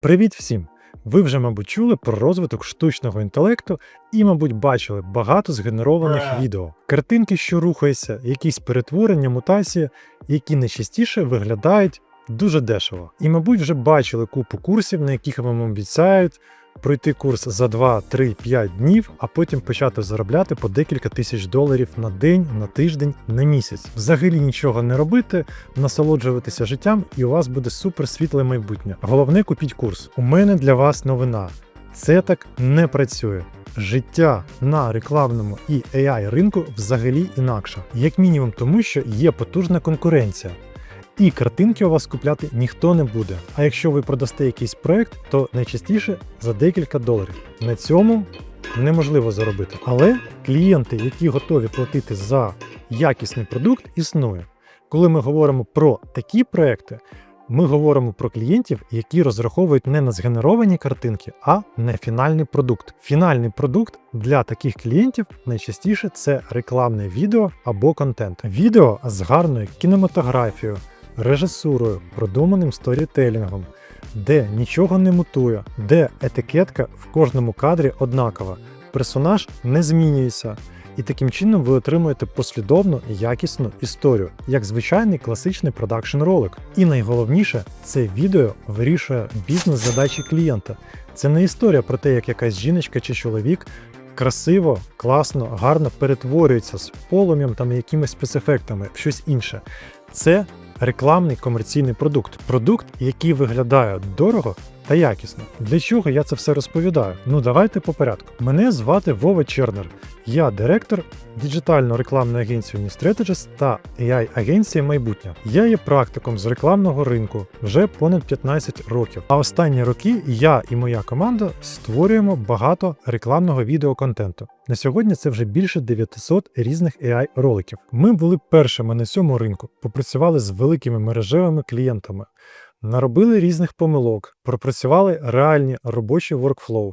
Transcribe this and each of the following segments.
Привіт всім! Ви вже, мабуть, чули про розвиток штучного інтелекту і, мабуть, бачили багато згенерованих відео. Картинки, що рухаються, якісь перетворення, мутації, які найчастіше виглядають дуже дешево. І, мабуть, вже бачили купу курсів, на яких вам обіцяють пройти курс за 2, 3, 5 днів, а потім почати заробляти по декілька тисяч доларів на день, на тиждень, на місяць. Взагалі нічого не робити, насолоджуватися життям, і у вас буде супер світле майбутнє. Головне купіть курс. У мене для вас новина. Це так не працює. Життя на рекламному і AI ринку взагалі інакше, як мінімум, тому що є потужна конкуренція. І картинки у вас купляти ніхто не буде. А якщо ви продасте якийсь проект, то найчастіше за декілька доларів. На цьому неможливо заробити. Але клієнти, які готові платити за якісний продукт, існує. Коли ми говоримо про такі проекти, ми говоримо про клієнтів, які розраховують не на згенеровані картинки, а на фінальний продукт. Фінальний продукт для таких клієнтів найчастіше це рекламне відео або контент. Відео з гарною кінематографією, режисурою, продуманим сторітелінгом, де нічого не мутує, де етикетка в кожному кадрі однакова, персонаж не змінюється. І таким чином ви отримуєте послідовну якісну історію, як звичайний класичний продакшн ролик. І найголовніше, це відео вирішує бізнес-задачі клієнта. Це не історія про те, як якась жіночка чи чоловік красиво, класно, гарно перетворюється з полум'ям там і якимись спецефектами в щось інше. Це рекламний комерційний продукт. Продукт, який виглядає дорого та якісно. Для чого я це все розповідаю? Ну давайте по порядку. Мене звати Вова Чернер. Я директор діджитально-рекламної агенції Unistrategist та AI-агенції майбутнє. Я є практиком з рекламного ринку вже понад 15 років. А останні роки я і моя команда створюємо багато рекламного відеоконтенту. На сьогодні це вже більше 900 різних AI-роликів. Ми були першими на цьому ринку, попрацювали з великими мережевими клієнтами. Наробили різних помилок, пропрацювали реальні робочі workflow.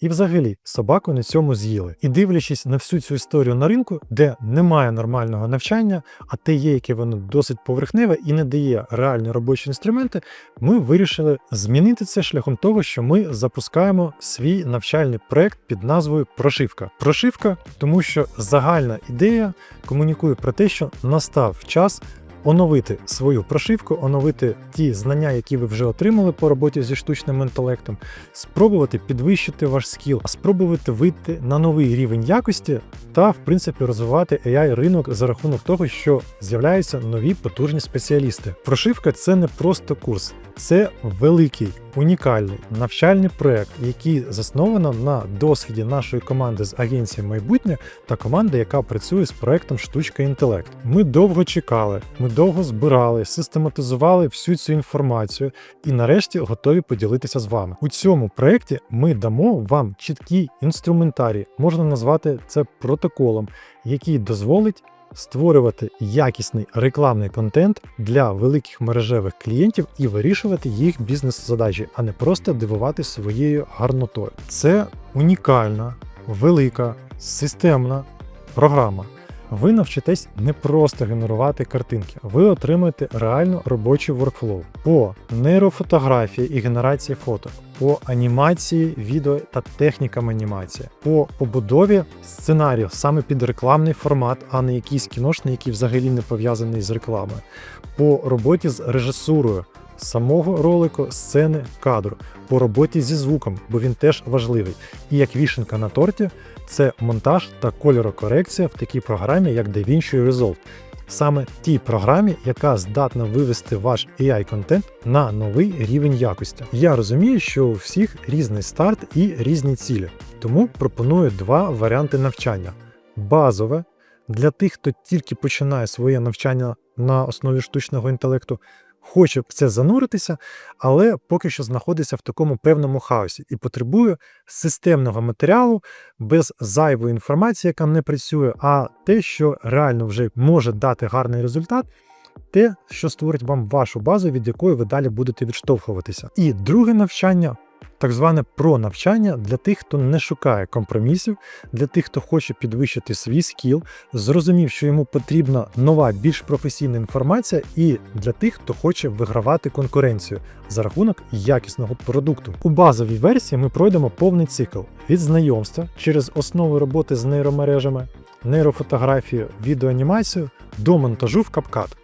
І взагалі собаку на цьому з'їли. І дивлячись на всю цю історію на ринку, де немає нормального навчання, а те є, яке воно досить поверхневе і не дає реальні робочі інструменти, ми вирішили змінити це шляхом того, що ми запускаємо свій навчальний проект під назвою Прошивка. Прошивка, тому що загальна ідея комунікує про те, що настав час оновити свою прошивку, оновити ті знання, які ви вже отримали по роботі зі штучним інтелектом, спробувати підвищити ваш скіл, спробувати вийти на новий рівень якості та, в принципі, розвивати AI ринок за рахунок того, що з'являються нові потужні спеціалісти. Прошивка це не просто курс, це великий. Унікальний навчальний проект, який засновано на досвіді нашої команди з агенції майбутнє та команди, яка працює з проектом Штучка інтелект. Ми довго чекали, ми довго збирали, систематизували всю цю інформацію і нарешті готові поділитися з вами. У цьому проєкті ми дамо вам чіткий інструментарій, можна назвати це протоколом, який дозволить створювати якісний рекламний контент для великих мережевих клієнтів і вирішувати їх бізнес-задачі, а не просто дивувати своєю гарнотою. Це унікальна, велика, системна програма. Ви навчитесь не просто генерувати картинки, ви отримаєте реально робочий workflow по нейрофотографії і генерації фото, по анімації відео та технікам анімації, по побудові сценарію саме під рекламний формат, а не якийсь кіношний, який взагалі не пов'язаний з рекламою, по роботі з режисурою. Самого ролику, сцени, кадру, по роботі зі звуком, бо він теж важливий. І як вішенка на торті, це монтаж та кольорокорекція в такій програмі, як DaVinci Resolve. Саме тій програмі, яка здатна вивести ваш AI-контент на новий рівень якості. Я розумію, що у всіх різний старт і різні цілі, тому пропоную два варіанти навчання: базове для тих, хто тільки починає своє навчання на основі штучного інтелекту, хоче в це зануритися, але поки що знаходиться в такому певному хаосі і потребує системного матеріалу без зайвої інформації, яка не працює, а те, що реально вже може дати гарний результат. Те, що створить вам вашу базу, від якої ви далі будете відштовхуватися. І друге навчання так зване про навчання для тих, хто не шукає компромісів, для тих, хто хоче підвищити свій скіл, зрозумів, що йому потрібна нова, більш професійна інформація, і для тих, хто хоче вигравати конкуренцію за рахунок якісного продукту. У базовій версії ми пройдемо повний цикл від знайомства через основи роботи з нейромережами, нейрофотографію, відеоанімацію до монтажу в CapCut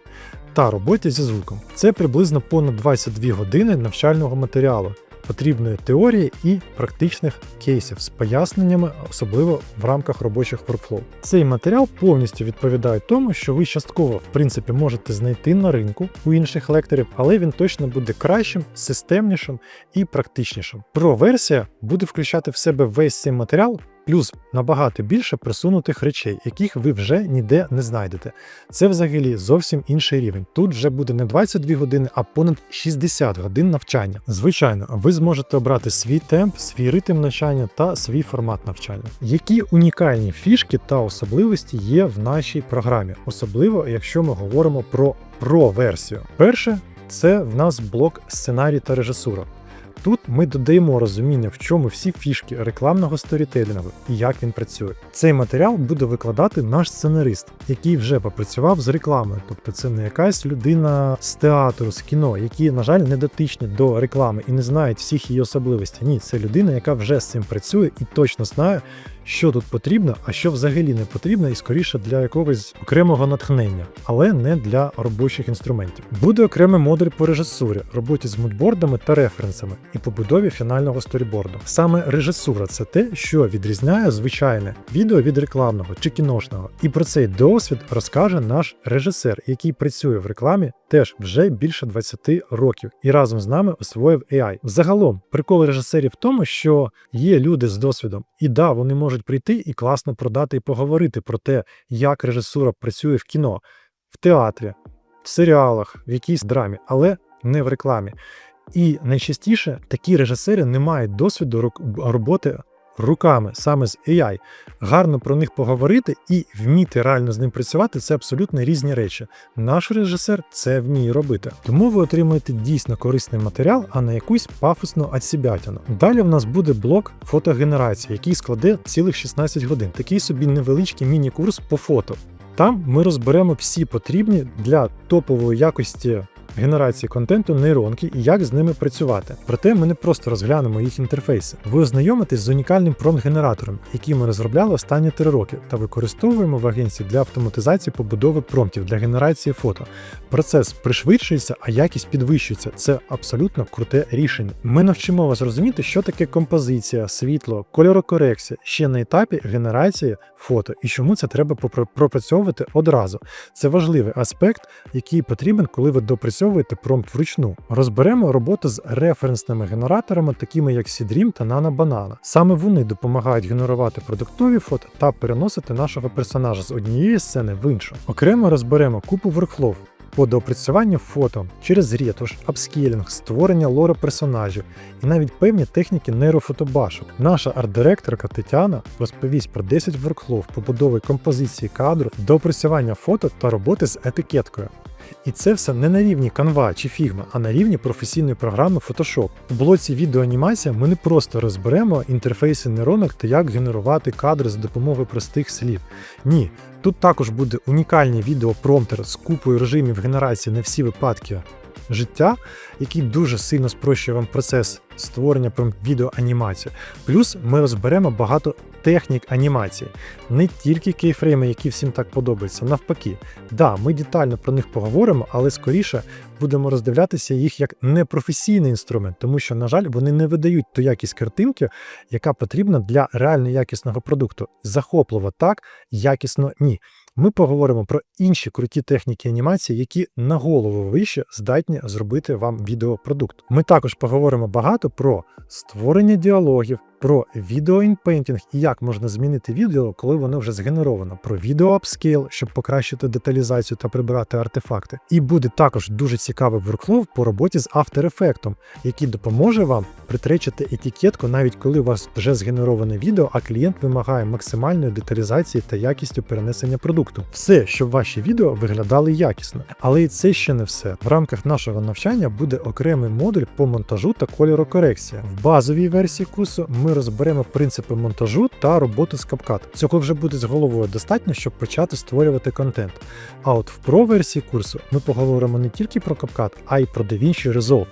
та роботі зі звуком. Це приблизно понад 22 години навчального матеріалу, потрібної теорії і практичних кейсів з поясненнями, особливо в рамках робочих workflow. Цей матеріал повністю відповідає тому, що ви частково в принципі можете знайти на ринку у інших лекторів, але він точно буде кращим, системнішим і практичнішим. Про версія буде включати в себе весь цей матеріал. Плюс набагато більше присунутих речей, яких ви вже ніде не знайдете. Це взагалі зовсім інший рівень. Тут вже буде не 22 години, а понад 60 годин навчання. Звичайно, ви зможете обрати свій темп, свій ритм навчання та свій формат навчання. Які унікальні фішки та особливості є в нашій програмі, особливо якщо ми говоримо про про-версію. Перше, це в нас блок сценарій та режисура. Тут ми додаємо розуміння, в чому всі фішки рекламного сторітелінгу і як він працює. Цей матеріал буде викладати наш сценарист, який вже попрацював з рекламою, тобто це не якась людина з театру, з кіно, які, на жаль, не дотичні до реклами і не знають всіх її особливостей. Ні, це людина, яка вже з цим працює і точно знає, що тут потрібно, а що взагалі не потрібно, і скоріше для якогось окремого натхнення, але не для робочих інструментів. Буде окремий модуль по режисурі, роботі з мудбордами та референсами і побудові фінального сторіборду. Саме режисура це те, що відрізняє звичайне відео від рекламного чи кіношного. І про цей досвід розкаже наш режисер, який працює в рекламі теж вже більше 20 років і разом з нами освоїв AI. Загалом, прикол режисерів в тому, що є люди з досвідом, і да, вони можуть прийти і класно продати і поговорити про те, як режисура працює в кіно, в театрі, в серіалах, в якійсь драмі, але не в рекламі. І найчастіше такі режисери не мають досвіду роботи руками саме з AI. Гарно про них поговорити і вміти реально з ним працювати це абсолютно різні речі. Наш режисер це вміє робити. Тому ви отримуєте дійсно корисний матеріал, а не якусь пафосну ацібятину. Далі в нас буде блок фотогенерації, який складе цілих 16 годин. Такий собі невеличкий міні-курс по фото. Там ми розберемо всі потрібні для топової якості генерації контенту нейронки і як з ними працювати. Проте ми не просто розглянемо їх інтерфейси. Ви ознайомитесь з унікальним промпт-генератором, який ми розробляли останні три роки, та використовуємо в агенції для автоматизації побудови промптів для генерації фото. Процес пришвидшується, а якість підвищується. Це абсолютно круте рішення. Ми навчимо вас розуміти, що таке композиція, світло, кольорокорекція ще на етапі генерації фото і чому це треба пропрацьовувати одразу. Це важливий аспект, який потрібен, коли ви допрацьовуєте промпт вручну. Розберемо роботу з референсними генераторами, такими як Seedream та Nano Banana. Саме вони допомагають генерувати продуктові фото та переносити нашого персонажа з однієї сцени в іншу. Окремо розберемо купу воркфлоу. По доопрацюванню фото через ретуш, апскейлінг, створення лора персонажів і навіть певні техніки нейрофотобашок. Наша арт-директорка Тетяна розповість про 10 воркфлоу побудови композиції кадру, доопрацювання фото та роботи з етикеткою. І це все не на рівні Canva чи Figma, а на рівні професійної програми Photoshop. У блоці відеоанімація ми не просто розберемо інтерфейси нейронок та як генерувати кадри за допомогою простих слів. Ні, тут також буде унікальний відеопромптер з купою режимів генерації на всі випадки життя, який дуже сильно спрощує вам процес створення відеоанімації. Плюс ми розберемо багато технік анімації, не тільки кейфрейми, які всім так подобаються. Навпаки, да, ми детально про них поговоримо, але скоріше будемо роздивлятися їх як непрофесійний інструмент, тому що, на жаль, вони не видають ту якість картинки, яка потрібна для реально якісного продукту. Захопливо так, якісно ні. Ми поговоримо про інші круті техніки анімації, які на голову вище здатні зробити вам відеопродукт. Ми також поговоримо багато про створення діалогів, про відео інпейнтінг і як можна змінити відео, коли воно вже згенеровано, про відео апскейл, щоб покращити деталізацію та прибирати артефакти. І буде також дуже цікавий воркфлоу по роботі з After Effects, який допоможе вам притречити етикетку, навіть коли у вас вже згенероване відео, а клієнт вимагає максимальної деталізації та якістю перенесення продукту. Все, щоб ваші відео виглядали якісно. Але і це ще не все. В рамках нашого навчання буде окремий модуль по монтажу та кольорокорекція. В базовій версії курсу ми розберемо принципи монтажу та роботу з CapCut. Цього вже буде з головою достатньо, щоб почати створювати контент. А от в Pro версії курсу ми поговоримо не тільки про CapCut, а й про DaVinci Resolve.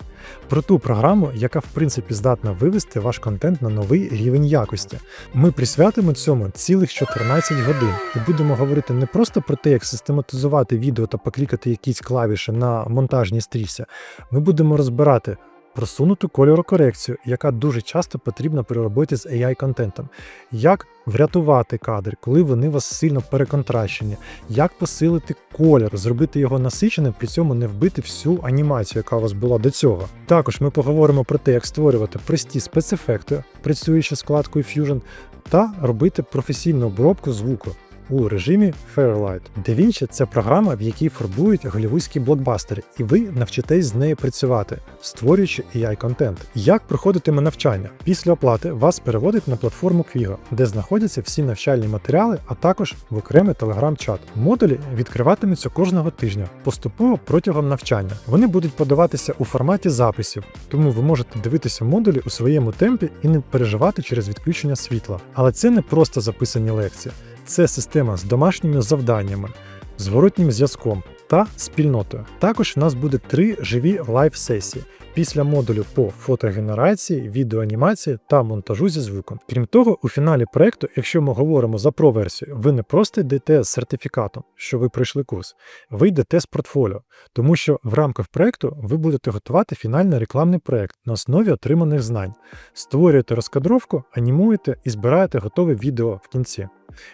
Про ту програму, яка в принципі здатна вивести ваш контент на новий рівень якості. Ми присвятимо цьому цілих 14 годин і будемо говорити не просто про те, як систематизувати відео та поклікати якісь клавіші на монтажній стрічці. Ми будемо розбирати просунуту кольорокорекцію, яка дуже часто потрібна при роботі з AI-контентом, як врятувати кадр, коли вони у вас сильно переконтращені, як посилити колір, зробити його насиченим, при цьому не вбити всю анімацію, яка у вас була до цього. Також ми поговоримо про те, як створювати прості спецефекти, працюючи з вкладкою Fusion, та робити професійну обробку звуку. У режимі Fairlight. DaVinci – це програма, в якій фарбують голівудські блокбастери, і ви навчитесь з нею працювати, створюючи AI-контент. Як проходитиме навчання? Після оплати вас переводять на платформу Quigo, де знаходяться всі навчальні матеріали, а також в окремий телеграм-чат. Модулі відкриватимуться кожного тижня, поступово протягом навчання. Вони будуть подаватися у форматі записів, тому ви можете дивитися модулі у своєму темпі і не переживати через відключення світла. Але це не просто записані лекції. Це система з домашніми завданнями, зворотнім зв'язком та спільнотою. Також в нас буде три живі лайв-сесії після модулю по фотогенерації, відеоанімації та монтажу зі звуком. Крім того, у фіналі проекту, якщо ми говоримо за про-версію, ви не просто йдете з сертифікатом, що ви пройшли курс, ви йдете з портфоліо, тому що в рамках проекту ви будете готувати фінальний рекламний проект на основі отриманих знань, створюєте розкадровку, анімуєте і збираєте готове відео в кінці.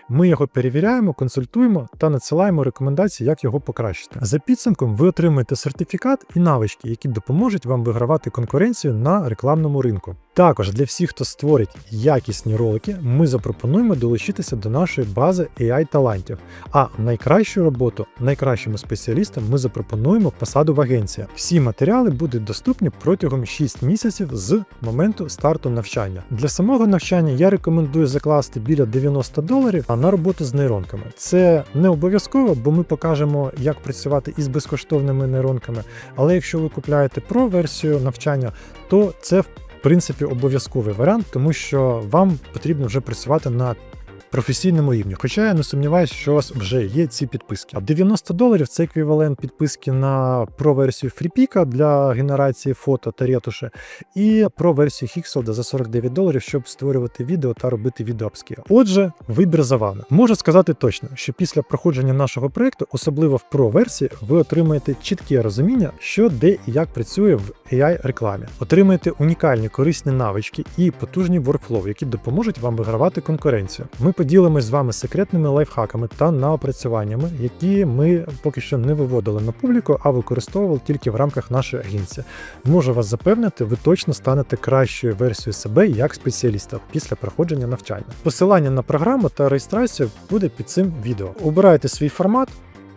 Ми його перевіряємо, консультуємо та надсилаємо рекомендації, як його покращити. За підсумком, ви отримаєте сертифікат і навички, які допоможуть вам вигравати конкуренцію на рекламному ринку. Також для всіх, хто створить якісні ролики, ми запропонуємо долучитися до нашої бази AI талантів. А найкращу роботу найкращим спеціалістам ми запропонуємо посаду в агенції. Всі матеріали будуть доступні протягом 6 місяців з моменту старту навчання. Для самого навчання я рекомендую закласти біля 90 доларів на роботу з нейронками. Це не обов'язково, бо ми покажемо, як працювати із безкоштовними нейронками. Але якщо ви купляєте про версію навчання, то це в принципі обов'язковий варіант, тому що вам потрібно вже працювати на професійному рівні. Хоча я не сумніваюся, що у вас вже є ці підписки. А 90 доларів це еквівалент підписки на про версію FreePic для генерації фото та ретуші, і про версію Hixel за 49 доларів, щоб створювати відео та робити відеоапскіл. Отже, вибір за вами. Можу сказати точно, що після проходження нашого проекту, особливо в про версії, ви отримаєте чітке розуміння, що де і як працює в AI рекламі. Отримаєте унікальні корисні навички і потужні воркфлоу, які допоможуть вам вигравати конкуренцію. Ми поділимось з вами секретними лайфхаками та наопрацюваннями, які ми поки що не виводили на публіку, а використовували тільки в рамках нашої агенції. Можу вас запевнити, ви точно станете кращою версією себе як спеціаліста після проходження навчання. Посилання на програму та реєстрацію буде під цим відео. Обирайте свій формат,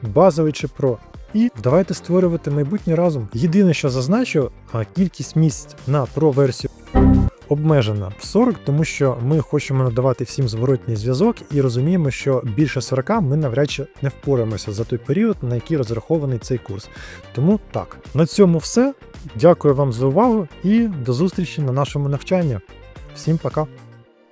базовий чи про. І давайте створювати майбутнє разом. Єдине, що зазначу, кількість місць на про версію обмежена в 40, тому що ми хочемо надавати всім зворотній зв'язок і розуміємо, що більше 40 ми навряд чи не впораємося за той період, на який розрахований цей курс. Тому так, на цьому все. Дякую вам за увагу і до зустрічі на нашому навчанні. Всім пока!